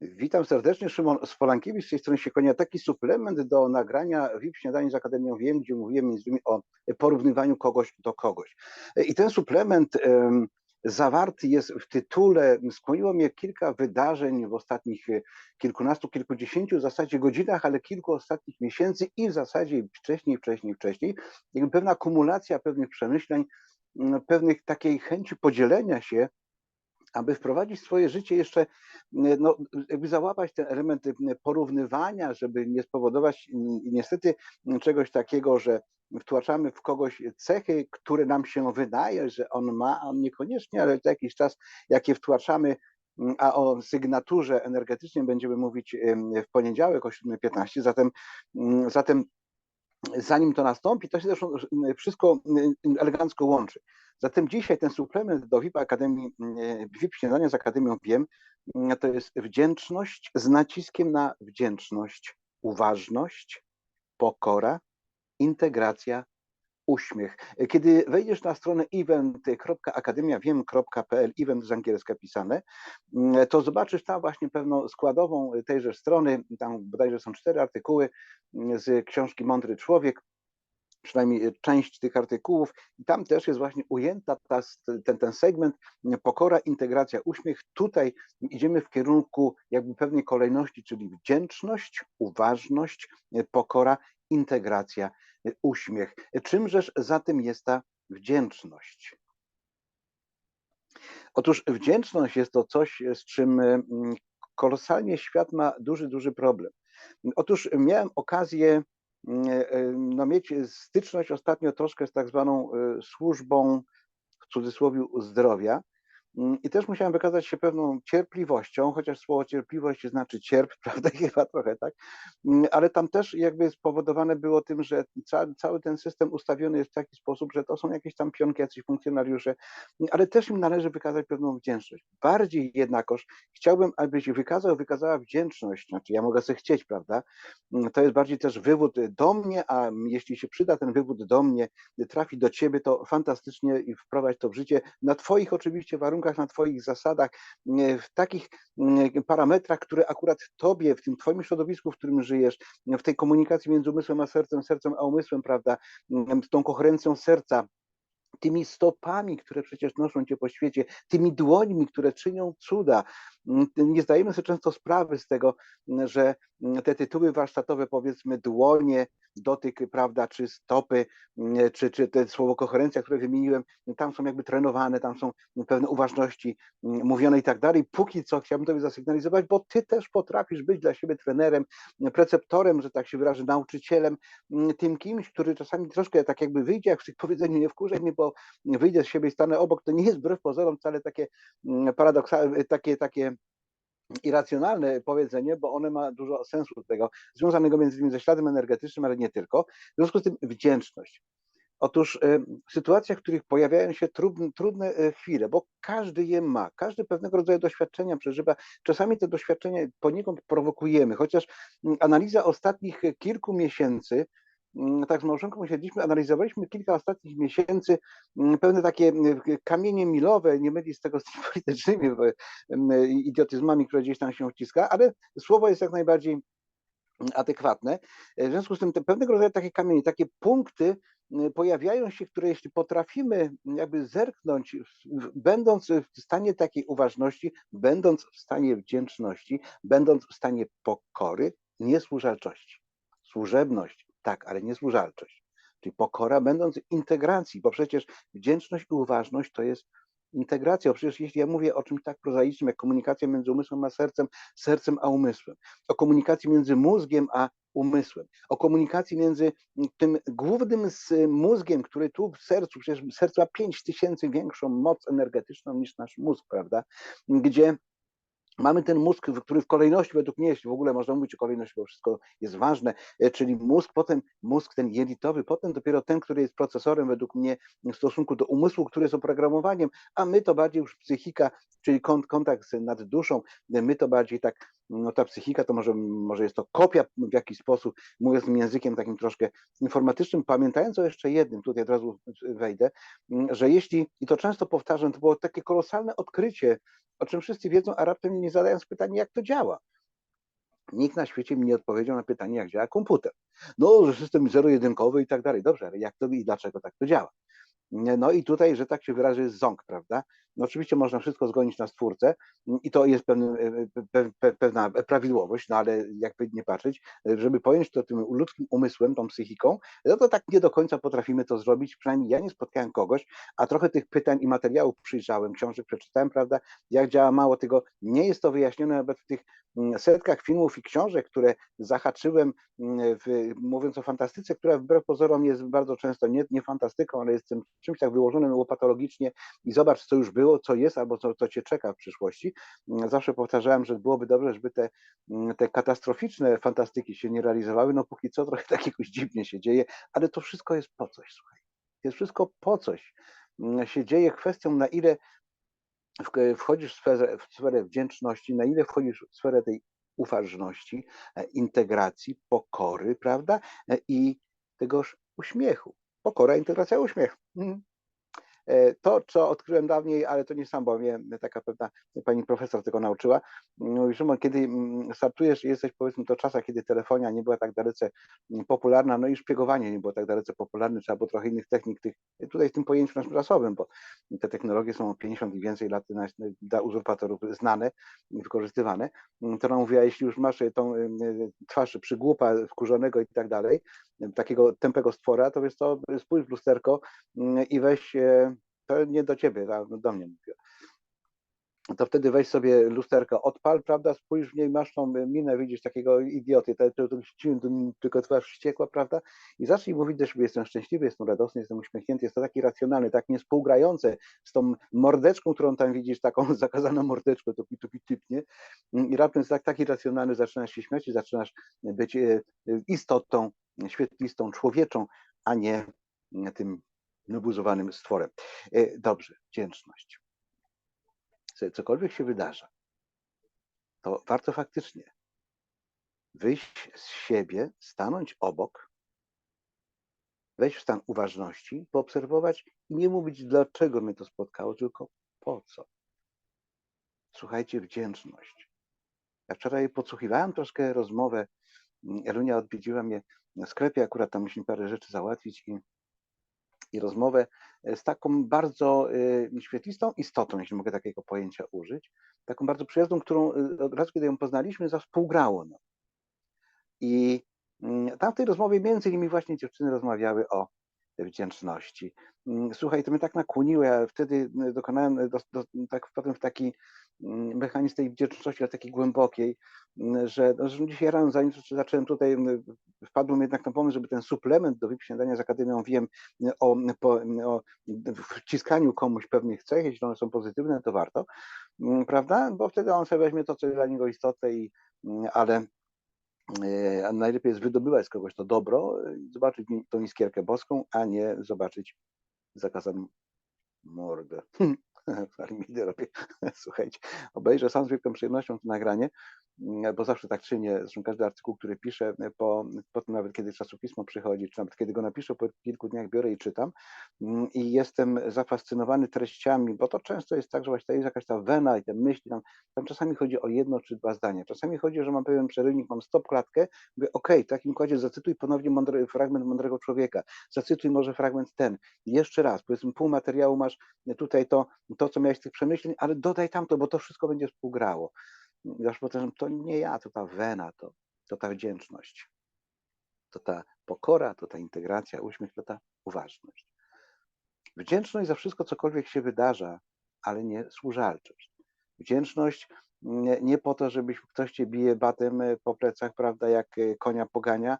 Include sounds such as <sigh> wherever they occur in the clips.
Witam serdecznie, Szymon Spolankiewicz, z tej strony się kłania taki suplement do nagrania VIP Śniadanie z Akademią. Wiem, gdzie mówiłem między innymi o porównywaniu kogoś do kogoś. I ten suplement zawarty jest w tytule, skłoniło mnie kilka wydarzeń w ostatnich kilkunastu, kilkudziesięciu w zasadzie godzinach, ale kilku ostatnich miesięcy i w zasadzie wcześniej, wcześniej, wcześniej, jakby pewna kumulacja pewnych przemyśleń, pewnych takiej chęci podzielenia się aby wprowadzić swoje życie jeszcze, no, jakby załapać ten element porównywania, żeby nie spowodować niestety czegoś takiego, że wtłaczamy w kogoś cechy, które nam się wydaje, że on ma, a on niekoniecznie, ale za jakiś czas, jakie wtłaczamy, a o sygnaturze energetycznej będziemy mówić w poniedziałek o 7.15, zatem, zatem zanim to nastąpi, to się zresztą wszystko elegancko łączy. Zatem dzisiaj ten suplement do VIP Akademii, VIP Śniadania z Akademią Wiem, to jest wdzięczność z naciskiem na wdzięczność, uważność, pokora, integracja, uśmiech. Kiedy wejdziesz na stronę event.akademiawiem.pl, event z angielska pisane, to zobaczysz tam właśnie pewną składową tejże strony, tam bodajże są cztery artykuły z książki Mądry Człowiek, przynajmniej część tych artykułów i tam też jest właśnie ujęta ta, ten, ten segment pokora, integracja, uśmiech. Tutaj idziemy w kierunku jakby pewnej kolejności, czyli wdzięczność, uważność, pokora, integracja, uśmiech. Czymżeż za tym jest ta wdzięczność? Otóż wdzięczność jest to coś, z czym mm, kolosalnie świat ma duży, duży problem. Otóż miałem okazję mm, e, no, mieć styczność ostatnio troszkę z tak zwaną służbą w cudzysłowie zdrowia. Mm, I też musiałem wykazać się pewną cierpliwością, chociaż słowo cierpliwość znaczy cierp, <laughs> prawda, chyba trochę tak, mm, ale tam też jakby spowodowane było tym, że ca, cały ten system ustawiony jest w taki sposób, że to są jakieś tam pionki, jacyś funkcjonariusze, mm, ale też im należy wykazać pewną wdzięczność. Bardziej jednakoż chciałbym, abyś wykazał, wykazała wdzięczność, znaczy ja mogę sobie chcieć, prawda, to jest bardziej też wywód do mnie, a jeśli się przyda ten wywód do mnie, trafi do ciebie, to fantastycznie i wprowadź to w życie, na twoich oczywiście warunkach, warunkach, na Twoich zasadach, w takich parametrach, które akurat Tobie, w tym Twoim środowisku, w którym żyjesz, w tej komunikacji między umysłem a sercem, sercem a umysłem, prawda, z tą koherencją serca, tymi stopami, które przecież noszą cię po świecie, tymi dłońmi, które czynią cuda. Nie zdajemy sobie często sprawy z tego, że te tytuły warsztatowe, powiedzmy dłonie, dotyk, prawda, czy stopy, czy, czy te słowo koherencja, które wymieniłem, tam są jakby trenowane, tam są pewne uważności mówione i tak dalej. Póki co chciałbym Tobie zasygnalizować, bo Ty też potrafisz być dla siebie trenerem, preceptorem, że tak się wyrażę, nauczycielem, tym kimś, który czasami troszkę tak jakby wyjdzie, jak w tych powiedzeniu nie wkurzaj mnie, bo wyjdę z siebie i stanę obok, to nie jest wbrew pozorom wcale takie paradoksalne, takie, takie irracjonalne powiedzenie, bo one ma dużo sensu tego, związanego między innymi ze śladem energetycznym, ale nie tylko. W związku z tym wdzięczność. Otóż y, w sytuacjach, w których pojawiają się trudne, trudne y, chwile, bo każdy je ma, każdy pewnego rodzaju doświadczenia przeżywa, czasami te doświadczenia poniekąd prowokujemy, chociaż mm, analiza ostatnich kilku miesięcy tak z małżonką usiedliśmy, analizowaliśmy kilka ostatnich miesięcy mm, pewne takie mm, kamienie milowe, nie mylić z tego z tymi <laughs> politycznymi idiotyzmami, które gdzieś tam się wciska, ale słowo jest jak najbardziej adekwatne. W związku z tym te pewnego rodzaju takie kamienie, takie punkty pojawiają się, które jeśli potrafimy jakby zerknąć, będąc w stanie takiej uważności, będąc w stanie wdzięczności, będąc w stanie pokory, niesłużalczości, służebność, tak, ale niesłużalczość. Czyli pokora będąc integracji, bo przecież wdzięczność i uważność to jest integracja. Przecież jeśli ja mówię o czymś tak prozaicznym, jak komunikacja między umysłem a sercem, sercem a umysłem, o komunikacji między mózgiem a umysłem, o komunikacji między tym głównym mózgiem, który tu w sercu, przecież serce ma 5 tysięcy większą moc energetyczną niż nasz mózg, prawda? Gdzie Mamy ten mózg, który w kolejności, według mnie, jeśli w ogóle można mówić o kolejności, bo wszystko jest ważne, e, czyli mózg, potem mózg ten jelitowy, potem dopiero ten, który jest procesorem według mnie w stosunku do umysłu, który jest oprogramowaniem, a my to bardziej już psychika, czyli kontakt nad duszą, my to bardziej tak no ta psychika to może, może jest to kopia w jakiś sposób, mówiąc tym językiem takim troszkę informatycznym, pamiętając o jeszcze jednym, tutaj od razu wejdę, że jeśli, i to często powtarzam, to było takie kolosalne odkrycie, o czym wszyscy wiedzą, a raptem nie zadając pytania, jak to działa. Nikt na świecie mi nie odpowiedział na pytanie, jak działa komputer. No, że system zero-jedynkowy i tak dalej. Dobrze, ale jak to i dlaczego tak to działa? No i tutaj, że tak się wyrażę, jest ząg, prawda? No oczywiście można wszystko zgonić na stwórcę i to jest pewne, pewna prawidłowość, no ale jakby nie patrzeć, żeby pojąć to tym ludzkim umysłem, tą psychiką, no to tak nie do końca potrafimy to zrobić, przynajmniej ja nie spotkałem kogoś, a trochę tych pytań i materiałów przyjrzałem, książek przeczytałem, prawda, jak działa mało tego, nie jest to wyjaśnione nawet w tych mm, setkach filmów i książek, które zahaczyłem, mm, w, mówiąc o fantastyce, która wbrew pozorom jest bardzo często nie, nie fantastyką, ale jest czymś tak wyłożonym łopatologicznie i zobacz, co już było, co jest albo co, co cię czeka w przyszłości. Mm, zawsze powtarzałem, że byłoby dobrze, żeby te, mm, te katastroficzne fantastyki się nie realizowały. No póki co trochę <laughs> tak jakoś dziwnie się dzieje, ale to wszystko jest po coś, słuchaj. Jest wszystko po coś. Mm, się dzieje kwestią, na ile wchodzisz w sferę, w sferę wdzięczności, na ile wchodzisz w sferę tej uważności, e, integracji, pokory, prawda? E, I tegoż uśmiechu. Pokora, integracja, uśmiech. E, to, co odkryłem dawniej, ale to nie sam, bo mnie taka pewna pani profesor tego nauczyła. Mówi, Szymon, kiedy mm, startujesz jesteś powiedzmy to czasach, kiedy telefonia nie była tak dalece mm, popularna, no i szpiegowanie nie było tak dalece popularne, trzeba było trochę innych technik, tych, tutaj w tym pojęciu naszym czasowym, bo te technologie są 50 i więcej lat dla uzurpatorów znane wykorzystywane, mm, to ona mówiła, jeśli już masz tą twarz przygłupa, wkurzonego i tak dalej, takiego tępego stwora, to wiesz co, spójrz w lusterko i weź e, to nie do ciebie, do mnie mówię. To wtedy weź sobie lusterko, odpal, prawda, spójrz w niej, masz tą minę, widzisz takiego idioty, to, to, to, tylko twarz wściekła, prawda, i zacznij mówić do siebie, jestem szczęśliwy, jestem radosny, jestem uśmiechnięty, jest to taki racjonalny, tak niespółgrający z tą mordeczką, którą tam widzisz, taką <laughs> zakazaną mordeczką, to tupi typnie, i raptem tak, taki racjonalny, zaczynasz się śmiać i zaczynasz być e, istotą, świetlistą, człowieczą, a nie tym nabuzowanym stworem. E, dobrze, wdzięczność. Cokolwiek się wydarza, to warto faktycznie wyjść z siebie, stanąć obok, wejść w stan uważności, poobserwować i nie mówić, dlaczego mnie to spotkało, tylko po co. Słuchajcie, wdzięczność. Ja wczoraj podsłuchiwałem troszkę rozmowę. Elunia odwiedziła mnie na sklepie, akurat tam musimy parę rzeczy załatwić i i rozmowę e, z taką bardzo e, świetlistą istotą, jeśli mogę takiego pojęcia użyć, taką bardzo przyjazną, którą e, od razu, kiedy ją poznaliśmy, zawspółgrało nam. I mm, tam w tej rozmowie między innymi właśnie dziewczyny rozmawiały o wdzięczności. Mm, słuchaj, to mnie tak nakłoniło, ja wtedy dokonałem do, do, tak potem w taki mm, mechanizm tej wdzięczności, ale takiej głębokiej, że, no, że dzisiaj rano, zanim zacząłem tutaj, wpadłem jednak na pomysł, żeby ten suplement do VIP z Akademią wiem o, po, o wciskaniu komuś pewnych cech, jeśli one są pozytywne, to warto, prawda? Bo wtedy on sobie weźmie to, co jest dla niego istotne, i, ale e, najlepiej jest wydobywać z kogoś to dobro, zobaczyć tą iskierkę boską, a nie zobaczyć zakazaną mordę. <laughs> <laughs> Armidę robię. <laughs> Słuchajcie, obejrzę sam z wielką przyjemnością to nagranie, mm, bo zawsze tak czynię. Zresztą każdy artykuł, który piszę, e, po, po tym nawet kiedy czasopismo przychodzi, czy nawet kiedy go napiszę, po kilku dniach biorę i czytam mm, i jestem zafascynowany treściami, bo to często jest tak, że właśnie jest jakaś ta wena i te myśli, tam, tam czasami chodzi o jedno czy dwa zdania. Czasami chodzi, że mam pewien przerywnik, mam stop klatkę, mówię, ok, w takim kładzie zacytuj ponownie mądry, fragment mądrego człowieka, zacytuj może fragment ten, jeszcze raz, powiedzmy pół materiału masz tutaj to, to, co miałeś z tych przemyśleń, ale dodaj tamto, bo to wszystko będzie współgrało. Już potem to nie ja, to ta wena, to, to ta wdzięczność, to ta pokora, to ta integracja, uśmiech, to ta uważność. Wdzięczność za wszystko, cokolwiek się wydarza, ale nie służalczość. Wdzięczność nie, nie po to, żebyś ktoś cię bije batem po plecach, prawda, jak konia pogania,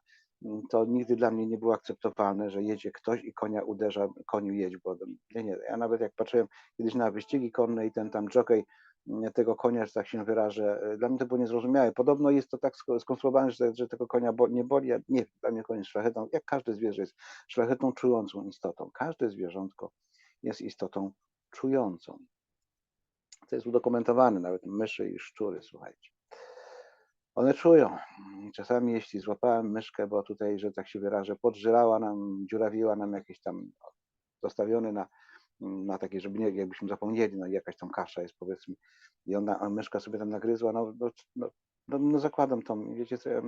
to nigdy dla mnie nie było akceptowalne, że jedzie ktoś i konia uderza, koniu jedź, bo nie, nie. Ja nawet jak patrzyłem kiedyś na wyścigi konne i ten tam jockey mm, tego konia, że tak się wyrażę, e, dla mnie to było niezrozumiałe. Podobno jest to tak skonstruowane, że, że tego konia bo, nie boli, nie, dla mnie koń jest szlachetną, jak każde zwierzę jest szlachetną, czującą istotą. Każde zwierzątko jest istotą czującą. To jest udokumentowane, nawet myszy i szczury, słuchajcie. One czują. Czasami jeśli złapałem myszkę, bo tutaj, że tak się wyrażę, podżyrała nam, dziurawiła nam jakieś tam zostawione na, na takie, żeby nie, jakbyśmy zapomnieli, no jakaś tam kasza jest powiedzmy i ona, a myszka sobie tam nagryzła, no, no, no, no, no zakładam tą, wiecie co, ja,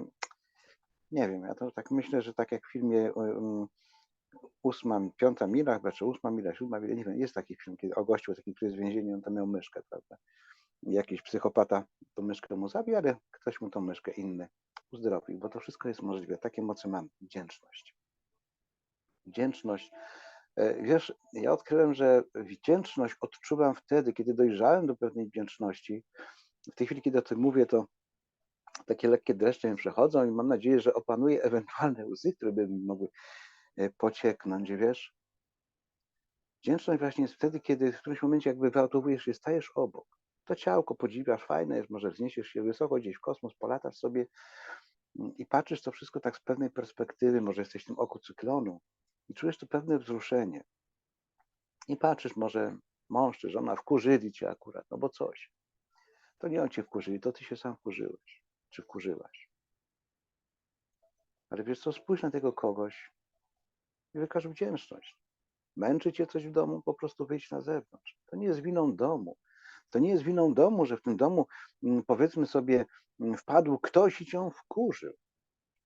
nie wiem, ja to tak myślę, że tak jak w filmie um, ósma, piąta mila, chyba, czy ósma mila, siódma mila, nie wiem, jest taki film, kiedy o gościu taki, który jest w więzieniu, on tam miał myszkę, prawda? Jakiś psychopata tą myszkę mu zabił, ale ktoś mu tą myszkę inny uzdrowił, bo to wszystko jest możliwe. Takie moce mam. Wdzięczność. Wdzięczność. E, wiesz, ja odkryłem, że wdzięczność odczuwam wtedy, kiedy dojrzałem do pewnej wdzięczności. W tej chwili, kiedy o tym mówię, to takie lekkie dreszcze mi przechodzą i mam nadzieję, że opanuję <laughs> ewentualne łzy, które by mi mogły e, pocieknąć, wiesz. Wdzięczność właśnie jest wtedy, kiedy w którymś momencie jakby wyautowujesz się, stajesz obok to ciałko podziwiasz, fajne jest, może wzniesiesz się wysoko gdzieś w kosmos, polatasz sobie mm, i patrzysz to wszystko tak z pewnej perspektywy, może jesteś w tym oku cyklonu i czujesz to pewne wzruszenie. I patrzysz, może mąż czy żona wkurzyli cię akurat, no bo coś. To nie on cię wkurzyli, to ty się sam wkurzyłeś, czy wkurzyłaś. Ale wiesz co, spójrz na tego kogoś i wykaż wdzięczność. Męczy cię coś w domu, po prostu wyjdź na zewnątrz. To nie jest winą domu. To nie jest winą domu, że w tym domu, mm, powiedzmy sobie, mm, wpadł ktoś i cię wkurzył.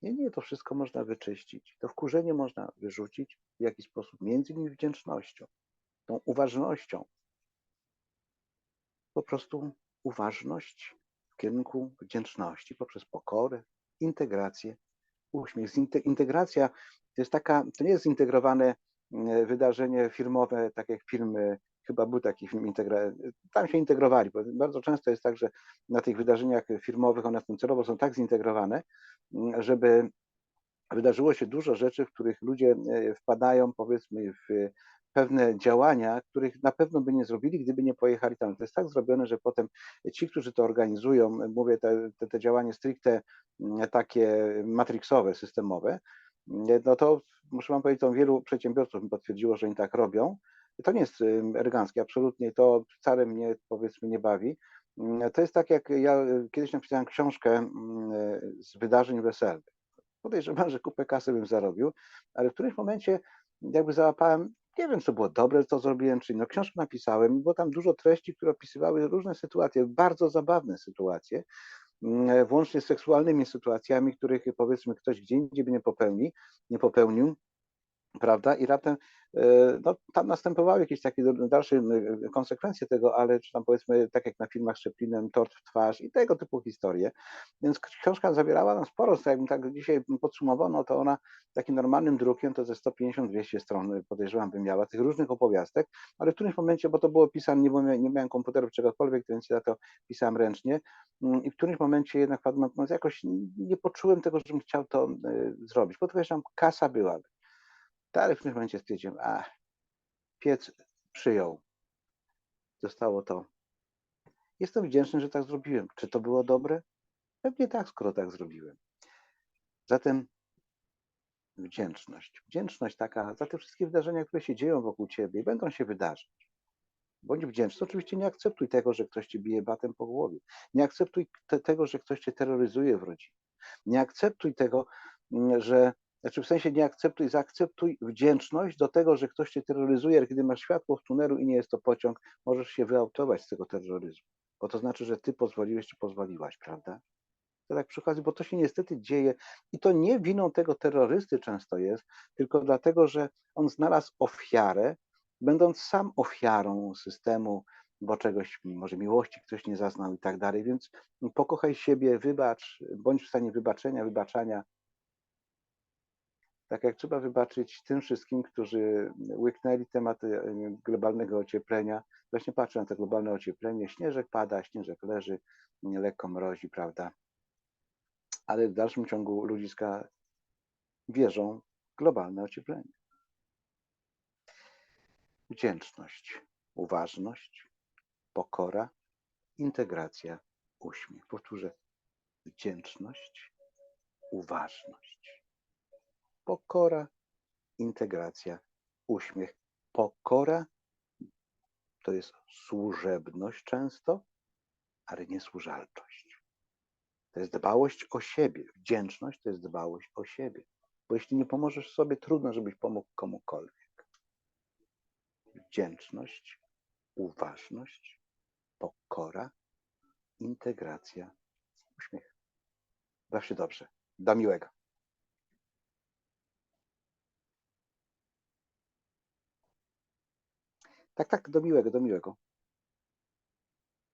Nie, nie, to wszystko można wyczyścić. To wkurzenie można wyrzucić w jakiś sposób, między innymi wdzięcznością, tą uważnością. Po prostu uważność w kierunku wdzięczności poprzez pokorę, integrację, uśmiech. Integracja to jest taka, to nie jest zintegrowane mm, wydarzenie firmowe, tak jak firmy chyba był taki film, tam się integrowali, bo bardzo często jest tak, że na tych wydarzeniach firmowych one celowo są tak zintegrowane, żeby wydarzyło się dużo rzeczy, w których ludzie e, wpadają powiedzmy w pewne działania, których na pewno by nie zrobili, gdyby nie pojechali tam. To jest tak zrobione, że potem ci, którzy to organizują, mówię te, te, te działania stricte takie matrixowe, systemowe, no to muszę wam powiedzieć, to wielu przedsiębiorców mi potwierdziło, że oni tak robią, to nie jest eleganckie, absolutnie to wcale mnie powiedzmy nie bawi. Mm, to jest tak, jak ja y, kiedyś napisałem książkę mm, z wydarzeń weselnych. Podejrzewam, że kupę kasy bym zarobił, ale w którymś momencie jakby załapałem, nie wiem, co było dobre, co zrobiłem, czyli no książkę napisałem, było tam dużo treści, które opisywały różne sytuacje, bardzo zabawne sytuacje, mm, włącznie z seksualnymi sytuacjami, których powiedzmy ktoś gdzie indziej by nie popełni, nie popełnił, prawda? I raptem e, no, tam następowały jakieś takie dalsze konsekwencje tego, ale czy tam powiedzmy, tak jak na filmach z Chaplinem, tort w twarz i tego typu historie. Więc książka zawierała nam sporo, jakbym tak dzisiaj podsumowano, to ona takim normalnym drukiem to ze 150-200 stron podejrzewam by miała tych różnych opowiastek, ale w którymś momencie, bo to było pisane, nie, byłem, nie miałem komputerów czegokolwiek, więc ja to pisałem ręcznie mm, i w którymś momencie jednak no, jakoś nie poczułem tego, żebym chciał to e, zrobić. Podkreślam, kasa była, ale w tym momencie stwierdziłem, a piec przyjął. Zostało to. Jestem wdzięczny, że tak zrobiłem. Czy to było dobre? Pewnie tak, skoro tak zrobiłem. Zatem wdzięczność. Wdzięczność taka za te wszystkie wydarzenia, które się dzieją wokół ciebie i będą się wydarzyć. Bądź wdzięczny. Oczywiście nie akceptuj tego, że ktoś cię bije batem po głowie. Nie akceptuj te, tego, że ktoś cię terroryzuje w rodzinie. Nie akceptuj tego, mm, że znaczy w sensie nie akceptuj, zaakceptuj wdzięczność do tego, że ktoś cię terroryzuje, kiedy masz światło w tunelu i nie jest to pociąg, możesz się wyautować z tego terroryzmu. Bo to znaczy, że ty pozwoliłeś czy pozwoliłaś, prawda? To tak przychodzi, bo to się niestety dzieje i to nie winą tego terrorysty często jest, tylko dlatego, że on znalazł ofiarę, będąc sam ofiarą systemu, bo czegoś, może miłości ktoś nie zaznał i tak dalej, więc pokochaj siebie, wybacz, bądź w stanie wybaczenia, wybaczania, tak jak trzeba wybaczyć tym wszystkim, którzy łyknęli temat e, globalnego ocieplenia. Właśnie patrzę na to globalne ocieplenie, śnieżek pada, śnieżek leży, lekko mrozi, prawda? Ale w dalszym ciągu ludziska wierzą w globalne ocieplenie. Wdzięczność, uważność, pokora, integracja, uśmiech. Powtórzę, wdzięczność, uważność pokora, integracja, uśmiech. Pokora to jest służebność często, ale nie służalczość. To jest dbałość o siebie. Wdzięczność to jest dbałość o siebie. Bo jeśli nie pomożesz sobie, trudno, żebyś pomógł komukolwiek. Wdzięczność, uważność, pokora, integracja, uśmiech. Baw dobrze. Do miłego. Tak, tak, do miłego, do miłego.